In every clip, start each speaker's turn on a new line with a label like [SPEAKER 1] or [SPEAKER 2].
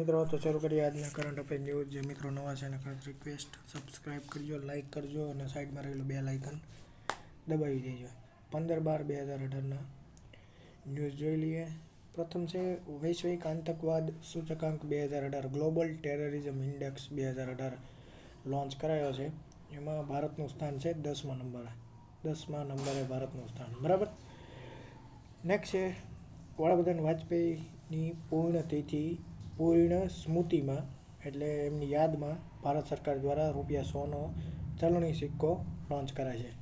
[SPEAKER 1] મિત્રો, તો શરૂ કરીએ આજના કરંટ અફેર ન્યૂઝ જે મિત્રો નવા છે એને ખાસ રિક્વેસ્ટ સબસ્ક્રાઇબ કરજો લાઇક કરજો અને સાઈડમાં રહેલું બે લાઇકન દબાવી દેજો. પંદર બાર બે હજાર અઢારના ન્યૂઝ જોઈ લઈએ. પ્રથમ છે વૈશ્વિક આતંકવાદ સૂચકાંક બે હજાર અઢાર. ગ્લોબલ ટેરરિઝમ ઇન્ડેક્સ બે હજાર અઢાર લોન્ચ કરાયો છે. એમાં ભારતનું સ્થાન છે દસમા નંબરે. દસમા નંબરે ભારતનું સ્થાન. બરાબર? નેક્સ્ટ છે વડાપ્રધાન વાજપેયીની પૂર્ણતિથિ પૂર્ણ સ્મૃતિમાં એટલે એમની યાદમાં ભારત સરકાર દ્વારા રૂપિયા સોનો ચલણી સિક્કો લોન્ચ કરાય છે.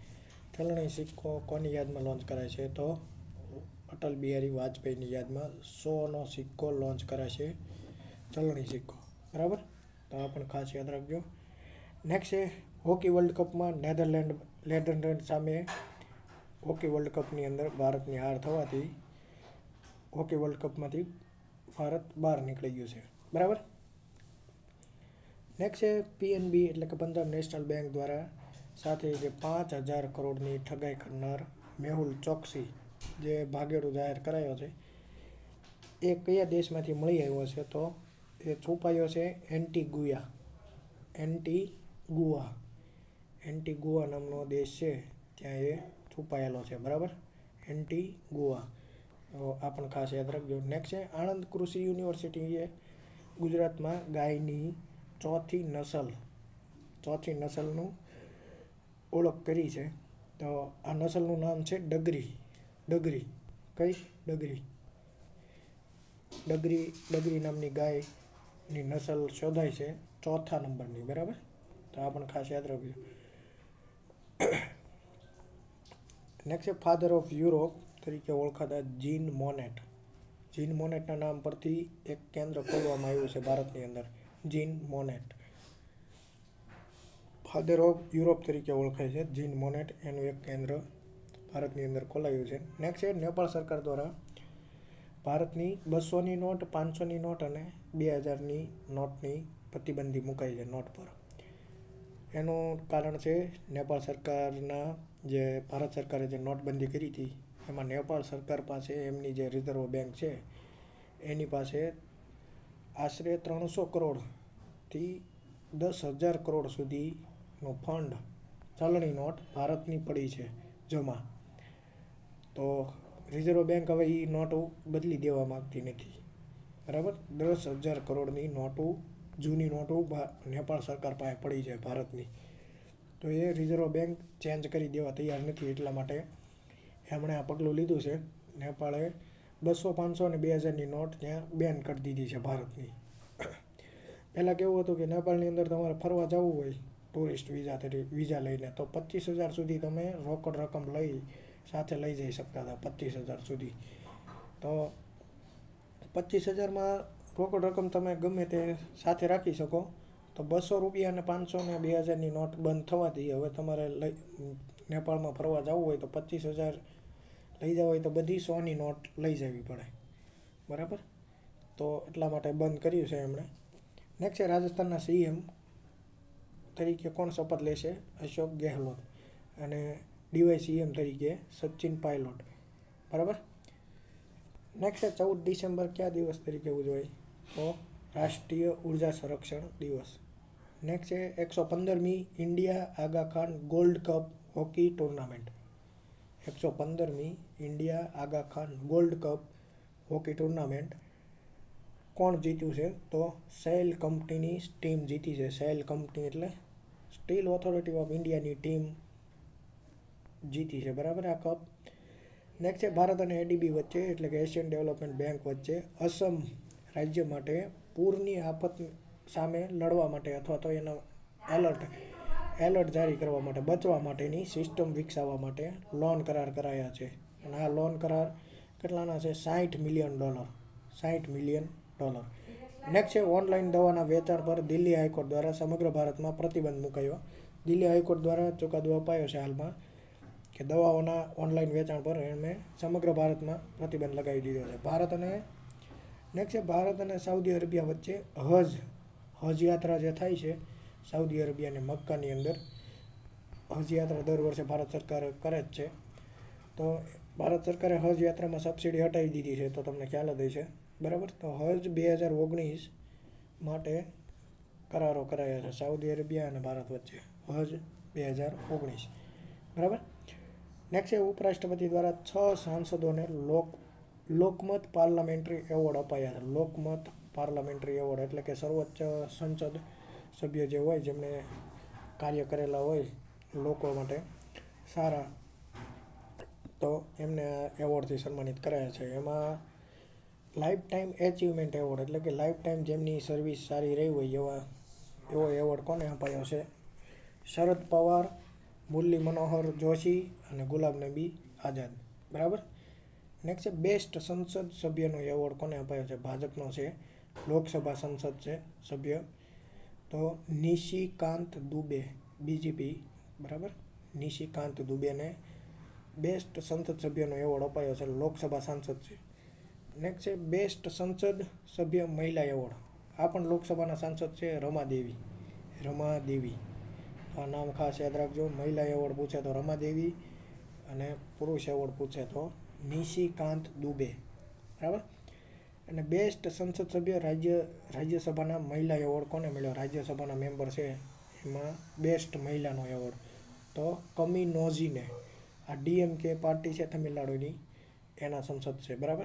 [SPEAKER 1] ચલણી સિક્કો કોની યાદમાં લોન્ચ કરાય છે તો અટલ બિહારી વાજપેયીની યાદમાં સોનો સિક્કો લોન્ચ કરાશે ચલણી સિક્કો. બરાબર? તો આ પણ ખાસ યાદ રાખજો. નેક્સ્ટ છે, હોકી વર્લ્ડ કપમાં નેધરલેન્ડ નેધરલેન્ડ સામે હોકી વર્લ્ડ કપની અંદર ભારતની હાર થવાથી હોકી વર્લ્ડ કપમાંથી ભારત બહાર નીકળી ગયું છે. બરાબર? નેક્સ્ટ છે પીએનબી એટલે કે પંજાબ નેશનલ બેંક દ્વારા સાથે જે પાંચ હજાર કરોડની ઠગાઈ કરનાર મેહુલ ચોકસી, જે ભાગેડું જાહેર કરાયો છે, એ કયા દેશમાંથી મળી આવ્યો છે તો એ છુપાયો છે Antigua. Antigua Antigua નામનો દેશ છે, ત્યાં એ છુપાયેલો છે. બરાબર? એન્ટી ગુઆ તો આ પણ ખાસ યાદ રાખજો. નેક્સ્ટ છે, આણંદ કૃષિ યુનિવર્સિટીએ ગુજરાતમાં ગાયની ચોથી નસલ, ચોથી નસલનું ઓળખ કરી છે. તો આ નસલનું નામ છે ડગરી. ડગરી. કઈ? ડગરી. ડગરી ડગરી નામની ગાયની નસલ શોધાય છે ચોથા નંબરની, બરાબર? તો આ પણ ખાસ યાદ રાખજો. નેક્સ્ટ છે ફાધર ઓફ યુરોપ તરીકે ઓળખાતા જીન મોનેટ જીન મોનેટના નામ પરથી એક કેન્દ્ર ખોલવામાં આવ્યું છે ભારતની અંદર. Jean Monnet father of Europe તરીકે ઓળખાય છે. જીન મોનેટ એનું એક કેન્દ્ર ભારતની અંદર ખોલાયું છે. નેક્સ્ટ છે નેપાળ સરકાર દ્વારા ભારતની બસોની નોટ, પાંચસોની નોટ અને બે હજારની નોટની પ્રતિબંધી મુકાઈ છે નોટ પર. એનું કારણ છે નેપાળ સરકારના જે ભારત સરકારે જે નોટબંધી કરી હતી, એમાં નેપાળ સરકાર પાસે એમની જે રિઝર્વ બેંક છે, એની પાસે આશરે ત્રણસો કરોડથી દસ હજાર કરોડ સુધીનો ફંડ, ચલણી નોટ ભારતની પડી છે જમા. તો રિઝર્વ બેંક હવે એ નોટો બદલી દેવા માગતી નથી. બરાબર? દસ હજાર કરોડની નોટો જૂની નોટો નેપાળ સરકાર પાસે પડી છે ભારતની. તો એ રિઝર્વ બેંક ચેન્જ કરી દેવા તૈયાર નથી એટલા માટે એમણે આ પગલું લીધું છે. નેપાળે બસો પાંચસો અને બે હજારની નોટ ત્યાં બેન કરી દીધી છે ભારતની. પહેલાં કેવું હતું કે નેપાળની અંદર તમારે ફરવા જવું હોય, ટુરિસ્ટ વિઝા તરીકે વિઝા લઈને, તો પચીસ હજાર સુધી તમે રોકડ રકમ લઈ સાથે લઈ જઈ શકતા હતા પચીસ હજાર સુધી. તો પચીસ હજારમાં રોકડ રકમ તમે ગમે તે સાથે રાખી શકો. તો બસો રૂપિયા અને પાંચસો ને બે હજારની નોટ બંધ થવાથી હવે તમારે લઈ, નેપાળમાં ફરવા જવું હોય તો પચીસ હજાર લઈ જવા હોય તો બધી સોની નોટ લઈ જવી પડે. બરાબર? તો એટલા માટે બંધ કર્યું છે એમણે. નેક્સ્ટ છે રાજસ્થાનના સીએમ તરીકે કોણ શપથ લેશે? અશોક ગેહલોત. અને ડીવાય સીએમ તરીકે સચિન પાયલોટ. બરાબર? નેક્સ્ટ ચૌદ ડિસેમ્બર કયા દિવસ તરીકે ઉજવાય? તો રાષ્ટ્રીય ઊર્જા સંરક્ષણ દિવસ. નેક્સ્ટ છે એકસો પંદરમી India Aga Khan gold cup hockey tournament. એકસો પંદરમી India Aga Khan gold cup hockey tournament. કોણ જીત્યું છે? તો સેલ કંપનીની ટીમ જીતી છે. સેલ કંપની એટલે સ્ટીલ ઓથોરિટી ઓફ ઇન્ડિયાની ટીમ જીતી છે. બરાબર આ કપ. નેક્સ્ટ છે ભારત અને એડીબી વચ્ચે એટલે કે એશિયન ડેવલપમેન્ટ બેંક વચ્ચે અસમ રાજ્ય માટે પૂરની આફત સામે લડવા માટે અથવા તો એનો એલર્ટ એલર્ટ જારી કરવા માટે, બચવા માટેની સિસ્ટમ વિકસાવવા માટે લોન કરાર કરાયા છે. અને આ લોન કરાર કેટલાના છે? સાઠ મિલિયન ડોલર સાઠ મિલિયન ડોલર નેક્સ્ટ છે ઓનલાઈન દવાના વેચાણ પર દિલ્હી હાઈકોર્ટ દ્વારા સમગ્ર ભારતમાં પ્રતિબંધ મુકાયો. દિલ્હી હાઈકોર્ટ દ્વારા ચુકાદો અપાયો છે હાલમાં કે દવાઓના ઓનલાઈન વેચાણ પર એમણે સમગ્ર ભારતમાં પ્રતિબંધ લગાવી દીધો છે. ભારત અને નેક્સ્ટ છે, ભારત અને સાઉદી અરેબિયા વચ્ચે હજ. હજ યાત્રા જે થાય છે, સાઉદી અરેબિયા અને મક્કાની અંદર. હજ યાત્રા દર વર્ષે ભારત સરકાર કરે જ છે. તો ભારત સરકારે હજ યાત્રામાં સબસિડી હટાવી દીધી છે, તો તમને ખ્યાલ જ હશે. બરાબર? તો હજ બે હજાર ઓગણીસ માટે કરારો કરાયા છે, સાઉદી અરેબિયા અને ભારત વચ્ચે. હજ બે હજાર ઓગણીસ. બરાબર? નેક્સ્ટ છે, ઉપરાષ્ટ્રપતિ દ્વારા છ સાંસદોને લોક લોકમત પાર્લામેન્ટરી એવોર્ડ અપાયા. છે લોકમત પાર્લામેન્ટરી એવોર્ડ એટલે કે સર્વોચ્ચ સંસદ સભ્ય જે હોય જેમણે કાર્ય કરેલા હોય લોકો માટે સારા, તો એમને એવોર્ડથી સન્માનિત કરાયા છે. એમાં લાઈફ ટાઈમ એચિવમેન્ટ એવોર્ડ એટલે કે લાઈફ ટાઈમ જેમની સર્વિસ સારી રહી હોય એવા, એવો એવોર્ડ કોને અપાયો છે? શરદ પવાર, મુરલી મનોહર જોશી અને ગુલાબ નબી આઝાદ. બરાબર? નેક્સ્ટ છે બેસ્ટ સંસદ સભ્યનો એવોર્ડ કોને અપાયો છે? ભાજપનો છે, લોકસભા સંસદ છે, સભ્ય. તો નિશિકાંત દુબે બીજેપી બરાબર? નિશિકાંત દુબેને બેસ્ટ સંસદ સભ્યનો એવોર્ડ અપાયો છે, લોકસભા સાંસદ છે. નેક્સ્ટ છે બેસ્ટ સંસદ સભ્ય મહિલા એવોર્ડ. આ પણ લોકસભાના સાંસદ છે રમા દેવી રમા દેવી આ નામ ખાસ યાદ રાખજો, મહિલા એવોર્ડ પૂછે તો રમા દેવી અને પુરુષ એવોર્ડ પૂછે તો નિશિકાંત દુબે. બરાબર? અને બેસ્ટ સંસદ સભ્ય રાજ્ય, રાજ્યસભાના મહિલા એવોર્ડ કોને મળ્યો? રાજ્યસભાના મેમ્બર છે એમાં બેસ્ટ મહિલાનો એવોર્ડ. તો કમી નોઝીને આ ડીએમકે પાર્ટી છે તમિલનાડુની, એના સંસદ છે. બરાબર?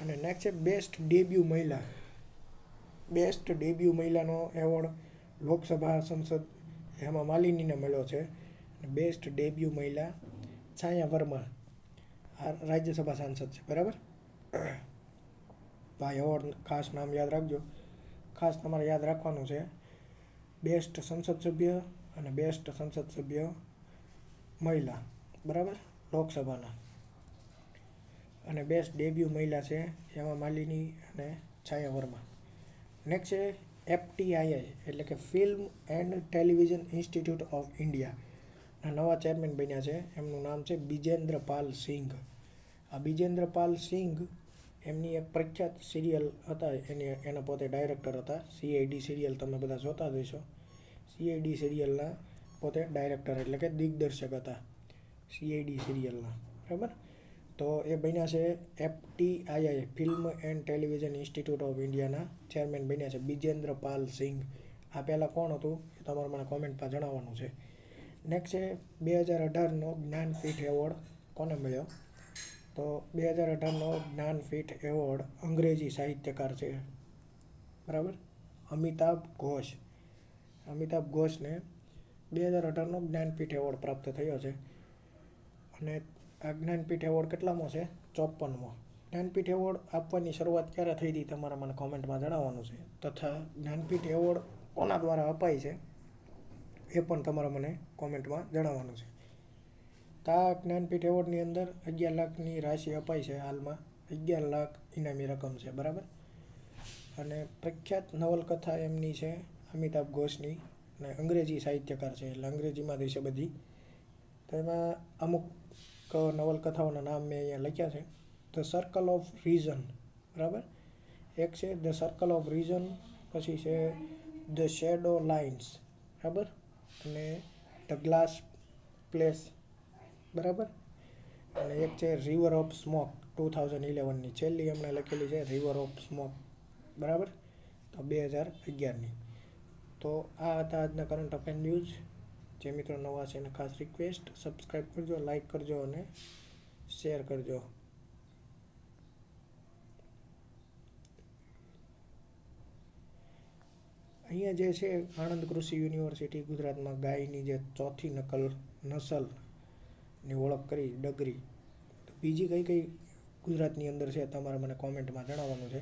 [SPEAKER 1] અને નેક્સ્ટ છે બેસ્ટ ડેબ્યુ મહિલા. બેસ્ટ ડેબ્યુ મહિલાનો એવોર્ડ લોકસભા સંસદ હેમા માલિનીને મળ્યો છે. બેસ્ટ ડેબ્યુ મહિલા છાયા વર્મા. રાજ્યસભા સાંસદ છે, બરાબર? તો આ એવોર્ડ ખાસ નામ યાદ રાખજો. ખાસ તમારે યાદ રાખવાનું છે, બેસ્ટ સંસદ સભ્ય અને બેસ્ટ સંસદ સભ્ય મહિલા, બરાબર? લોકસભાના. અને બેસ્ટ ડેબ્યુ મહિલા છે, હેમા માલિની અને છાયા વર્મા. નેક્સ્ટ છે એફટીઆઈઆઈ એટલે કે film and television institute of ઇન્ડિયાના નવા ચેરમેન બન્યા છે, એમનું નામ છે બિજેન્દ્ર પાલ સિંઘ. આ બિજેન્દ્રપાલ સિંઘ એમની એક પ્રખ્યાત સિરિયલ હતા. એની, એના પોતે ડાયરેક્ટર હતા. સીઆઈડી સિરિયલ તમે બધા જોતા જ હશો. સીઆઈડી સિરિયલના પોતે ડાયરેક્ટર એટલે કે દિગ્દર્શક હતા. સીઆઈડી સિરિયલના. બરાબર? તો એ બન્યા છે FTII film and television institute of ઇન્ડિયાના ચેરમેન બન્યા છે બિજેન્દ્રપાલ સિંઘ. આ પહેલાં કોણ હતું? એ તમારે મને કોમેન્ટમાં જણાવવાનું છે. નેક્સ્ટ છે બે હજાર અઢારનો જ્ઞાનપીઠ એવોર્ડ કોને મળ્યો? તો બે હજાર અઢારનો જ્ઞાનપીઠ એવોર્ડ અંગ્રેજી સાહિત્યકાર છે. બરાબર? અમિતાભ ઘોષ. અમિતાભ ઘોષને બે હજાર અઢારનો જ્ઞાનપીઠ એવોર્ડ પ્રાપ્ત થયો છે. અને આ જ્ઞાનપીઠ એવોર્ડ કેટલામો છે? ચોપનમો જ્ઞાનપીઠ એવોર્ડ આપવાની શરૂઆત ક્યારે થઈ હતી તમારે મને કોમેન્ટમાં જણાવવાનું છે? તથા જ્ઞાનપીઠ એવોર્ડ કોના દ્વારા અપાય છે? એ પણ તમારે મને કોમેન્ટમાં જણાવવાનું છે. તો જ્ઞાનપીઠ એવોર્ડની અંદર અગિયાર લાખની રાશિ અપાય છે હાલમાં. અગિયાર લાખ ઇનામી રકમ છે, બરાબર? અને પ્રખ્યાત નવલકથા એમની છે અમિતાભ ઘોષની અને અંગ્રેજી સાહિત્યકાર છે, એટલે અંગ્રેજીમાં જ છે બધી. તો એમાં અમુક નવલકથાઓના નામ મેં અહીંયા લખ્યા છે. ધ સર્કલ ઓફ રીઝન બરાબર? એક છે ધ સર્કલ ઓફ રીઝન પછી છે ધ શેડો લાઇન્સ બરાબર? અને ધ ગ્લાસ પ્લેસ બરાબર? અને એક છે river of smoke two thousand ઇલેવનની છેલ્લી એમણે લખેલી છે રિવર ઓફ સ્મોક બરાબર? તો બે હજાર અગિયારની. તો આ હતા આજના કરંટ અફેર ન્યૂઝ જે મિત્રો નવા છે એને ખાસ રિક્વેસ્ટ સબસ્ક્રાઈબ કરજો લાઈક કરજો અને શેર કરજો. અહીંયા જે છે આણંદ કૃષિ યુનિવર્સિટી ગુજરાતમાં ગાયની જે ચોથી નકલ નસલની ઓળખ કરી ડગરી બીજી કઈ કઈ ગુજરાતની અંદર છે તમારે મને કોમેન્ટમાં જણાવવાનું છે?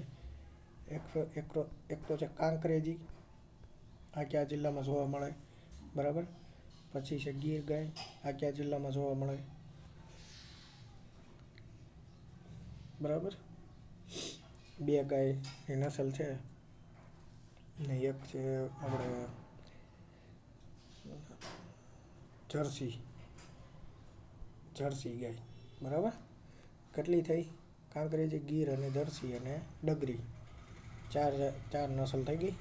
[SPEAKER 1] એક એક એક તો છે કાંકરેજી. આ કયા જિલ્લામાં જોવા મળે? બરાબર? પછી છે ગીર ગાય આ કયા જિલ્લામાં જોવા મળે? બરાબર? બે ગાયની નસલ છે. ને એક છે આપણે જર્સી. જર્સી ગાય બરાબર? કેટલી થઈ? કાંકરેજી ગીર અને જર્સી અને ડગરી, ચાર ચાર નસલ થઈ ગઈ.